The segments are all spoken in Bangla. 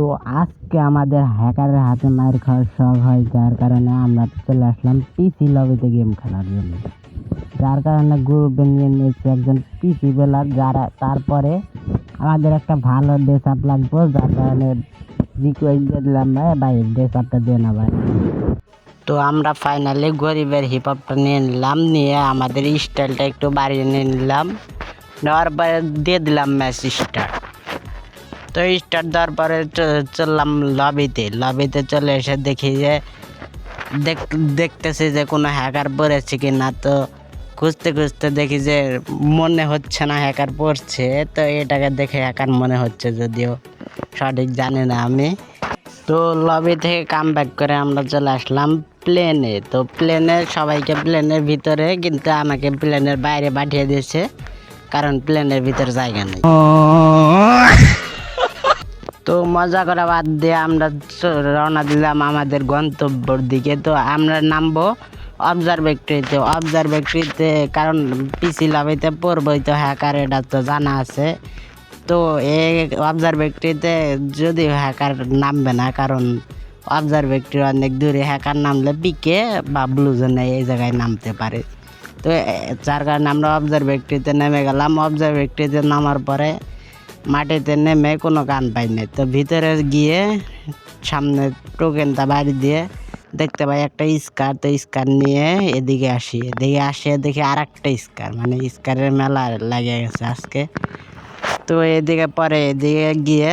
তো আজকে আমাদের হ্যাকারের হাতে মায়ের খাওয়ার শখ হয়, যার কারণে আমরা চলে আসলাম পিসি লবিতে গেম খেলার জন্য। যার কারণে গ্রুপে নিয়ে নিয়েছি একজন পিসি বেলার, যারা তারপরে আমাদের একটা ভালো ড্রেস আপ লাগবে, যার কারণে রিকোয়েস্ট দিয়ে দিলাম ভাই ভাই ড্রেস আপটা দিয়ে না ভাই তো আমরা ফাইনালি গরিবের হিপ হপটা নিয়ে নিলাম, নিয়ে আমাদের স্টাইলটা একটু বাড়িয়ে নিয়ে নিলাম। নেওয়ার পরে দিয়ে দিলাম ম্যাচ স্টার্ট তো স্টার্ট দেওয়ার পরে চললাম লবিতে লবিতে চলে এসে দেখি যে, দেখ- দেখতেছি যে কোনো হ্যাকার পড়েছে কি না তো খুঁজতে খুঁজতে দেখি যে মনে হচ্ছে না হ্যাকার পড়ছে। তো এটাকে দেখে হ্যাকার মনে হচ্ছে যদিও সঠিক জানি না আমি। তো লবি থেকে কাম ব্যাক করে আমরা চলে আসলাম প্লেনে তো প্লেনে সবাইকে প্লেনের ভিতরে কিন্তু আমাকে প্লেনের বাইরে পাঠিয়ে দিয়েছে। কারণ প্লেনের ভিতরে জায়গা নেই। তো মজা করা বাদ দিয়ে আমরা রওনা দিলাম আমাদের গন্তব্যর দিকে। তো আমরা নামবো অবজারভেটরিতে অবজারভেটরিতে কারণ পিসি লাভাইতে পড়বই তো হ্যাকার এটা তো জানা আছে। তো এই অবজারভেটরিতে যদি হ্যাকার নামবে না, কারণ অবজারভেটরি অনেক দূরে হ্যাকার নামলে পিকে বা ব্লুজনে এই জায়গায় নামতে পারে। তো যার কারণে আমরা অবজারভেটরিতে নেমে গেলাম। অবজারভেটরিতে নামার পরে মাটিতে নেমে কোনো গান পাই নাই। তো ভিতরে গিয়ে সামনে টোকেনটা বাড়ি দিয়ে দেখতে পাই একটা স্কার, তো স্কার নিয়ে এদিকে আসি। এদিকে আসে দেখি আর একটা স্কার মানে স্কারের মেলা লাগে গেছে আজকে। তো এদিকে পরে এদিকে গিয়ে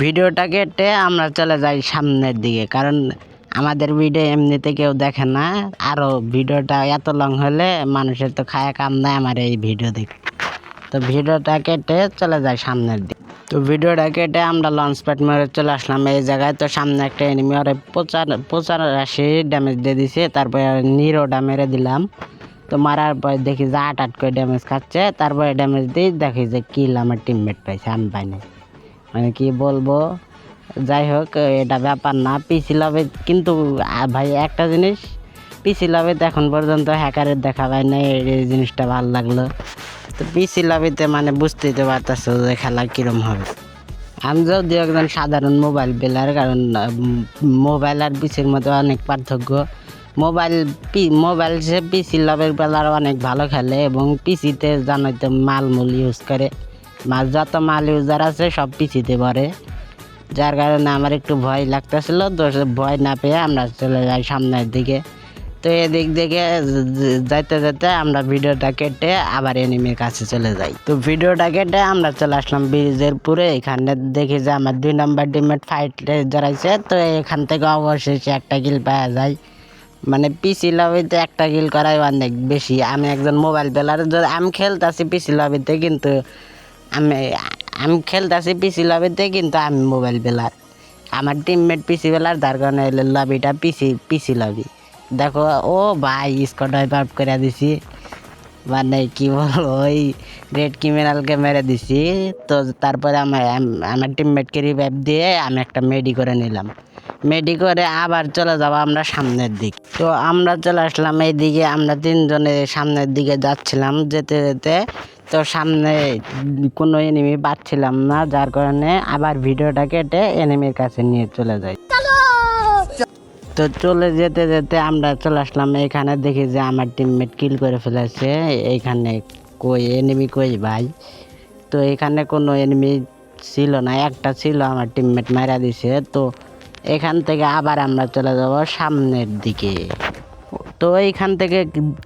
ভিডিওটা কেটে আমরা চলে যাই সামনের দিকে, কারণ আমাদের ভিডিও এমনিতে কেউ দেখে না। আরও ভিডিওটা এত লং হলে মানুষের তো খায়া কাম নাই আমার এই ভিডিও দেখে তো ভিডিওটা কেটে চলে যায় সামনের দিকে। তো ভিডিওটা কেটে আমরা লঞ্চ প্যাড মেরে চলে আসলাম এই জায়গায়। তো সামনে একটা এনিমি ওরে প্রচার পচার আশি ড্যামেজ দিয়ে দিছে। তারপরে নিরোটা মেরে দিলাম। তো মারার পর দেখি যে আট আট করে ড্যামেজ খাচ্ছে। তারপরে ড্যামেজ দিই দেখি যে কিল আমার টিমমেট পাইছে, আমি পাই নাই। মানে কি বলব? যাই হোক, এটা ব্যাপার না। পিসি লাভে কিন্তু ভাই, একটা জিনিস পিসি লাভে এখন পর্যন্ত হ্যাকারের দেখা পাই নাই। এই জিনিসটা ভালো লাগল। তো পিসি লাভিতে মানে বুঝতেই তো পারতেছো যে খেলা কিরম হবে। আমি যদি একজন সাধারণ মোবাইল প্লেয়ার কারণ মোবাইল আর পিসির মধ্যে অনেক পার্থক্য। মোবাইল পি মোবাইল সে পিসি লাভের বেলার অনেক ভালো খেলে এবং পিসিতে জানোই তো মাল মূল ইউজ করে। মাল, যত মাল ইউজার আছে সব পিসিতে পড়ে যার কারণে আমার একটু ভয় লাগতেছিল, তো ভয় না পেয়ে আমরা চলে যাই সামনের দিকে। তো এদিক য- যাইতে যেতে আমরা ভিডিওটা কেটে আবার এনিমির কাছে চলে যাই। তো ভিডিওটা কেটে আমরা চলে আসলাম ব্রিজের পুরে এখানে দেখি যে আমার দুই নাম্বার টিমেট ফাইট জড়াইছে। তো এখান থেকে অবশেষে একটা কিল পাওয়া যায়। মানে পিসি লবিতে একটা কিল করাই অনেক বেশি। আমি একজন মোবাইল প্লেয়ার আমি খেলতেছি পিসি লবিতে কিন্তু আমি আমি খেলতেছি পিসি লবিতে কিন্তু আমি মোবাইল প্লেয়ার আমার টিমমেট পিসি প্লেয়ার তার কারণে লবিটা পিসি পিসি লবি দেখো, ও ভাই স্কট আউট করে দিছি। মানে কি বলব, ওই রেড ক্রিমিনালকে মেরে দিছি। তো তারপরে আমার আমার টিমমেটকে রিভাইভ দিয়ে আমি একটা মেডি করে নিলাম। মেডি করে আবার চলে যাব আমরা সামনের দিক। তো আমরা চলে আসলাম এইদিকে, আমরা তিনজনে সামনের দিকে যাচ্ছিলাম যেতে যেতে। তো সামনে কোনো এনিমি পাচ্ছিলাম না, যার কারণে আবার ভিডিওটা কেটে এনিমির কাছে নিয়ে চলে যাই। তো চলে যেতে যেতে আমরা চলে আসলাম। এখানে দেখি যে আমার টিমমেট কিল করে ফেলেছে। এইখানে কই এনিমি কই ভাই? তো এখানে কোনো এনিমি ছিল না, একটা ছিল আমার টিমমেট মারা দিছে। তো এখান থেকে আবার আমরা চলে যাব সামনের দিকে। তো এইখান থেকে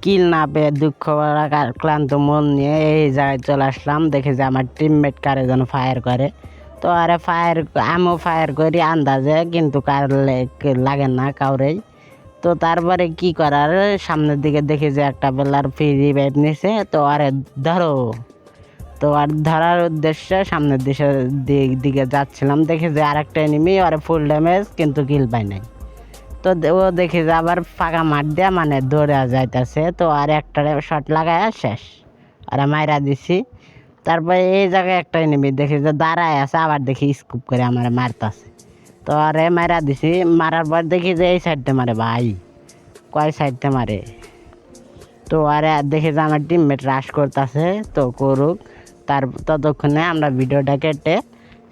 কিল না পেয়ে দুঃখ ক্লান্ত মন নিয়ে এই জায়গায় চলে আসলাম। দেখে যে আমার টিমমেট কারে যেন ফায়ার করে। তো আরে ফায়ার আমিও ফায়ার করি, আন্দাজে, কিন্তু কার লাগে না কাউরেই। তো তারপরে কি করার? সামনের দিকে দেখি যে একটা বেলার ফ্রি রিভাইভ নিছে, তো আরে ধরো। তো আর ধরার উদ্দেশ্যে সামনের দিকে দিক- দিকে যাচ্ছিলাম, দেখি যে আরেকটা এনিমি আর ফুল ড্যামেজ কিন্তু কিল পাই নাই। তো ও দেখি যে আবার ফাঁকা মাঠ দেয়া মানে দৌড়ে যাইতেছে, তো আর একটা শট লাগায় শেষ। আর মাইরা দিছি। তারপরে এই জায়গায় একটা এনিমি দেখি যে দাঁড়ায় আছে, আবার দেখি স্কুপ করে আমার মারতাছে। তো আরে মারা দিছি, মারার পর দেখি যে এই সাইডটা মারে ভাই। কয় সাইডটা মারে? তো আরে দেখি যে আমার টিমমেট রাশ করতেছে, তো করুক। তার ততক্ষণে আমরা ভিডিওটা কেটে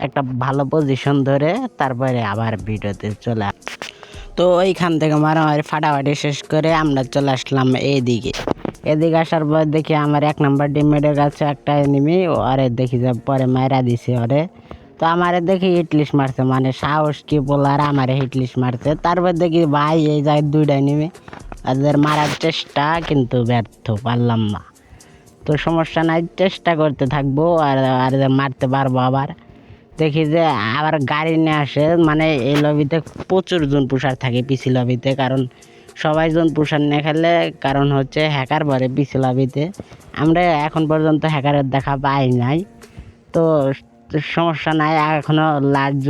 একটা ভালো পজিশন ধরে তারপরে আবার ভিডিওতে চলে তো ওইখান থেকে মারামারি ফাটাফাটি শেষ করে আমরা চলে আসলাম এইদিকে। এদিকে আসার পর দেখি আমার এক নম্বর টিমমেটের কাছে একটা এনিমি ওরে দেখি যে পরে মায়েরা দিছে ওরে। তো আমারে দেখি হিটলিশ মারছে মানে সাহস কি বলার আমারে হিটলিশ মারছে। তারপর দেখি ভাই, এই জায়গায় দুইটা এনিমি তাদের মারার চেষ্টা কিন্তু ব্যর্থ, পারলাম না। তো সমস্যা নাই, চেষ্টা করতে থাকব, আর আর মারতে পারব আবার। দেখি যে আবার গাড়ি নিয়ে আসে মানে এই লবিতে প্রচুর জন পুষার থাকে পিসি লবিতে কারণ সবাই জন পুষার নিয়ে খেলে, কারণ হচ্ছে হ্যাকার ভরে পিসি লবিতে আমরা এখন পর্যন্ত হ্যাকারের দেখা পাই নাই। তো সমস্যা নাই এখনও লাস্ট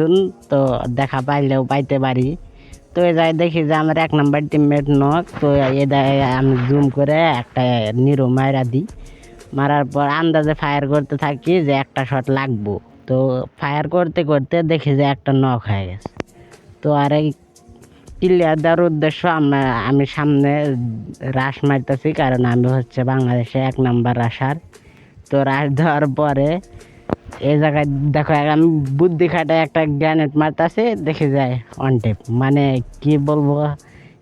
তো দেখা পাইলেও পাইতে পারি। তো এ যায় দেখি যে আমার এক নাম্বার টিমমেট নক তো এ আমি জুম করে একটা নিরো মায়েরা দিই। মারার পর আন্দাজে ফায়ার করতে থাকি যে একটা শট লাগবো। তো ফায়ার করতে করতে দেখি যে একটা নক হয়ে গেছে। তো আর ক্লিয়ার দেওয়ার উদ্দেশ্য আমি সামনে রাশ মারতেছি, কারণ আমি হচ্ছে বাংলাদেশে এক নাম্বার রাশার। তো রাশ দেওয়ার পরে এই জায়গায়, দেখো, আমি বুদ্ধি খাটায় একটা গ্যানেট মারতেছি, দেখে যায় অন টেপ মানে কি বলব,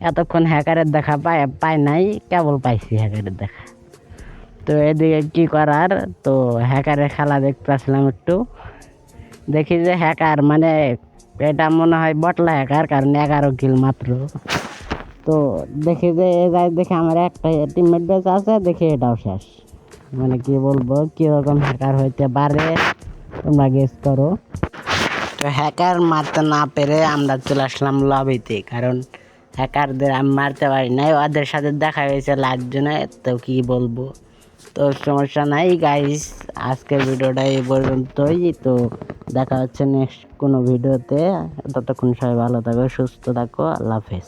এতক্ষণ হ্যাকারের দেখা পায় পায় নাই, কেবল পাইছি হ্যাকারের দেখা। তো এদিকে কি করার, তো হ্যাকারের খেলা দেখতেছিলাম একটু। দেখি যে হ্যাকার মানে এটা মনে হয় বটলা হ্যাকার কারণ এগারো কিল মাত্র। তো দেখি যে যায় দেখে আমার একটা টিমমেট বেঁচে আছে, দেখি এটাও শেষ। মানে কি বলব, কীরকম হ্যাকার হইতে পারে, তোমরা গেস করো। তো হ্যাকার মারতে না পেরে আমরা চলে আসলাম লবিতে কারণ হ্যাকারদের আমি মারতে পারি নাই, ওদের সাথে দেখা হয়েছে লাস্টজনে তো কি বলব। তো সমস্যা নাই গাইস আজকের ভিডিওটা এই পর্যন্তই। তো দেখা হচ্ছে নেক্সট কোনো ভিডিওতে। ততক্ষণ সবাই ভালো থাকো, সুস্থ থাকো। আল্লাহ হাফেজ।